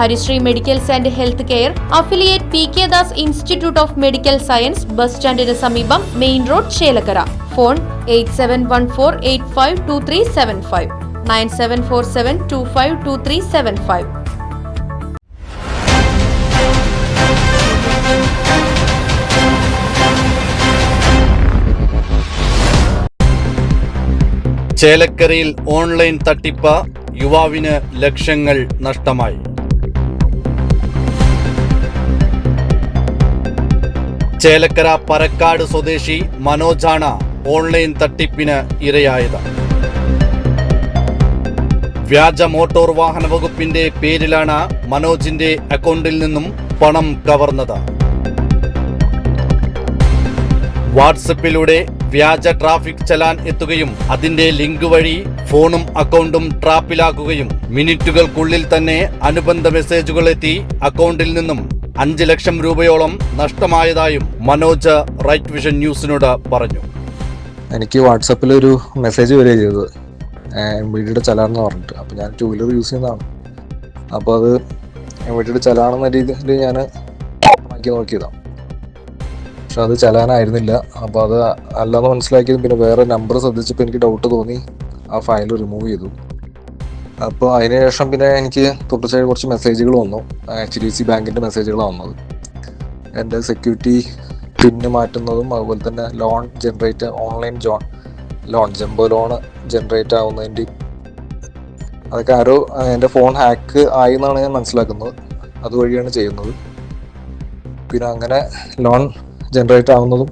Harisree medicals and health care affiliate P K Das institute of medical science bus സ്റ്റാൻഡിന് സമീപം main road Chelakkara. Phone eight seven one four eight five two three seven five. Nine seven four seven two five two three seven five. ചേലക്കരയിൽ online തട്ടിപ്പ് യുവാവിന് ലക്ഷങ്ങൾ നഷ്ടമായി. ചേലക്കര പരക്കാട് സ്വദേശി മനോജാണ് online തട്ടിപ്പിന് ഇരയായത്. വ്യാജ മോട്ടോർ വാഹന വകുപ്പിന്റെ പേരിലാണ് മനോജിന്റെ അക്കൗണ്ടിൽ നിന്നും പണം കവർന്നത്. വാട്സപ്പിലൂടെ വ്യാജ ട്രാഫിക് ചലാൻ എത്തുകയും അതിന്റെ ലിങ്ക് വഴി ഫോണും അക്കൗണ്ടും ട്രാപ്പിലാക്കുകയും മിനിറ്റുകൾക്കുള്ളിൽ തന്നെ അനുബന്ധ മെസ്സേജുകൾ എത്തി അക്കൗണ്ടിൽ നിന്നും അഞ്ച് ലക്ഷം രൂപയോളം നഷ്ടമായതായും മനോജ് റൈറ്റ് വിഷൻ ന്യൂസിനോട് പറഞ്ഞു. എനിക്ക് വാട്സപ്പിൽ ഒരു മെസ്സേജ് വരിക ചെയ്തത്. എം ബി ഡിയുടെ ചലാണെന്ന് പറഞ്ഞിട്ട്. അപ്പോൾ ഞാൻ ടൂ വീലർ യൂസ് ചെയ്യുന്നതാണ്. അപ്പോൾ അത് എം ബി ഡിയുടെ ചലാണെന്ന രീതിയിൽ ഞാൻ ആക്കി നോക്കിയതാണ് പക്ഷെ അത് ചലാനായിരുന്നില്ല അപ്പോൾ അത് അല്ലാന്ന് മനസ്സിലാക്കിയത് പിന്നെ വേറെ നമ്പർ ശ്രദ്ധിച്ചപ്പോൾ എനിക്ക് ഡൗട്ട് തോന്നി. ആ ഫയൽ റിമൂവ് ചെയ്തു. അപ്പോൾ അതിനുശേഷം പിന്നെ എനിക്ക് തുടർച്ചയായി കുറച്ച് മെസ്സേജുകൾ വന്നു. എച്ച് ഡി സി ബാങ്കിന്റെ മെസ്സേജുകളാണ് വന്നത്. എന്റെ സെക്യൂരിറ്റി പിന്ന് മാറ്റുന്നതും അതുപോലെ തന്നെ ലോൺ ജനറേറ്റ് ഓൺലൈൻ ജോ ലോൺ ജംബോ ലോൺ ജനറേറ്റ് ആവുന്നതിന്റെ അതൊക്കെ ആരോ എന്റെ ഫോൺ ഹാക്ക് ആയി എന്നാണ് ഞാൻ മനസ്സിലാക്കുന്നത്. അതുവഴിയാണ് ചെയ്യുന്നത്. പിന്നെ അങ്ങനെ ലോൺ ജനറേറ്റ് ആവുന്നതും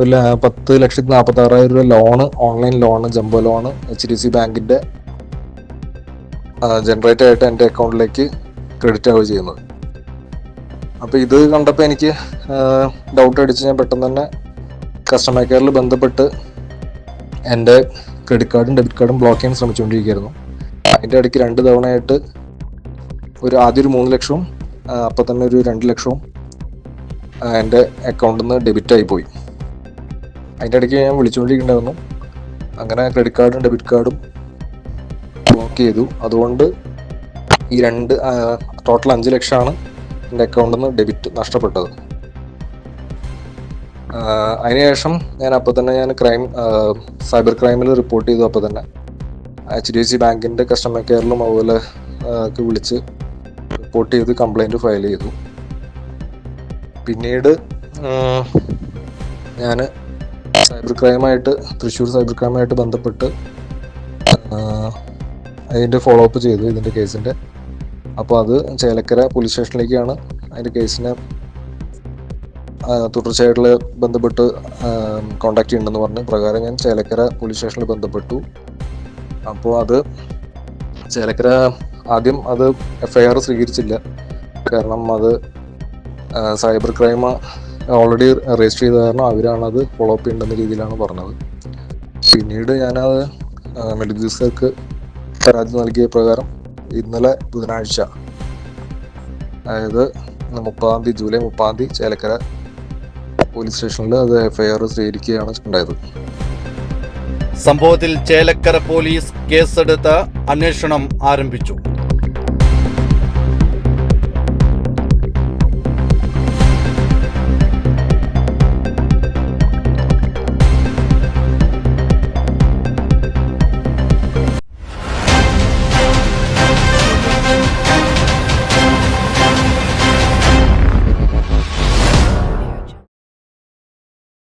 ഒരു പത്ത് ലക്ഷത്തി നാൽപ്പത്താറായിരം രൂപ loan online loan jumbo loan H D C ബാങ്കിന്റെ ജനറേറ്റ് ആയിട്ട് എന്റെ അക്കൗണ്ടിലേക്ക് ക്രെഡിറ്റ് ആവുക ചെയ്യുന്നത്. അപ്പോൾ ഇത് കണ്ടപ്പോൾ എനിക്ക് ഡൗട്ട് അടിച്ച് ഞാൻ പെട്ടെന്ന് തന്നെ കസ്റ്റമർ കെയറിൽ ബന്ധപ്പെട്ട് എന്റെ ക്രെഡിറ്റ് കാർഡും ഡെബിറ്റ് കാർഡും ബ്ലോക്ക് ചെയ്യാൻ ശ്രമിച്ചുകൊണ്ടിരിക്കുകയായിരുന്നു. അതിന്റെ ഇടയ്ക്ക് രണ്ട് തവണയായിട്ട് ഒരു ആദ്യം ഒരു മൂന്ന് ലക്ഷവും അപ്പോൾ തന്നെ ഒരു രണ്ട് ലക്ഷവും എന്റെ അക്കൗണ്ടിൽ നിന്ന് ഡെബിറ്റ് ആയി പോയി. അതിന്റെ ഇടയ്ക്ക് ഞാൻ വിളിച്ചുകൊണ്ടിരിക്കുന്നുണ്ടായിരുന്നു. അങ്ങനെ ക്രെഡിറ്റ് കാർഡും ഡെബിറ്റ് കാർഡും ബ്ലോക്ക് ചെയ്തു. അതുകൊണ്ട് ഈ രണ്ട് ടോട്ടൽ അഞ്ച് ലക്ഷമാണ് എന്റെ അക്കൗണ്ടിൽ നിന്ന് ഡെബിറ്റ് നഷ്ടപ്പെട്ടത്. അതിനുശേഷം ഞാൻ അപ്പോൾ തന്നെ ഞാൻ ക്രൈം സൈബർ ക്രൈമിൽ റിപ്പോർട്ട് ചെയ്തു അപ്പോൾ തന്നെ. എച്ച് ഡി എഫ് സി ബാങ്കിന്റെ കസ്റ്റമർ കെയറിലും അതുപോലെ ഒക്കെ വിളിച്ച് റിപ്പോർട്ട് ചെയ്ത് കംപ്ലൈന്റ് ഫയൽ ചെയ്തു. പിന്നീട് ഞാൻ സൈബർ ക്രൈമായിട്ട് തൃശ്ശൂർ സൈബർ ക്രൈമായിട്ട് ബന്ധപ്പെട്ട് അതിന്റെ ഫോളോ അപ്പ് ചെയ്തു ഇതിന്റെ കേസിന്റെ അപ്പോൾ അത് ചേലക്കര പോലീസ് സ്റ്റേഷനിലേക്കാണ് അതിന്റെ കേസിനെ തുടർച്ചയായിട്ടുള്ള ബന്ധപ്പെട്ട് കോണ്ടാക്ട് ചെയ്യണമെന്ന് പറഞ്ഞ്. പ്രകാരം ഞാൻ ചേലക്കര പോലീസ് സ്റ്റേഷനിൽ ബന്ധപ്പെട്ടു. അപ്പോൾ അത് ചേലക്കര ആദ്യം അത് എഫ്ഐആർ സ്വീകരിച്ചില്ല. കാരണം അത് സൈബർ ക്രൈം ഓൾറെഡി രജിസ്റ്റർ ചെയ്ത കാരണം അവരാണ് അത് ഫോളോ അപ്പ് ചെയ്യേണ്ടെന്ന രീതിയിലാണ് പറഞ്ഞത്. പിന്നീട് ഞാനത് മെഡിക്കൽ ഓഫീസർക്ക് പരാതി നൽകിയ പ്രകാരം ഇന്നലെ ബുധനാഴ്ച അതായത് മുപ്പതാം തീയതി ജൂലൈ മുപ്പതാം തീയതി ചേലക്കര പോലീസ് സ്റ്റേഷനിൽ അത് എഫ്ഐആർ സ്വീകരിക്കുകയാണ് ഉണ്ടായത്. സംഭവത്തിൽ ചേലക്കര പോലീസ് കേസെടുത്ത് അന്വേഷണം ആരംഭിച്ചു.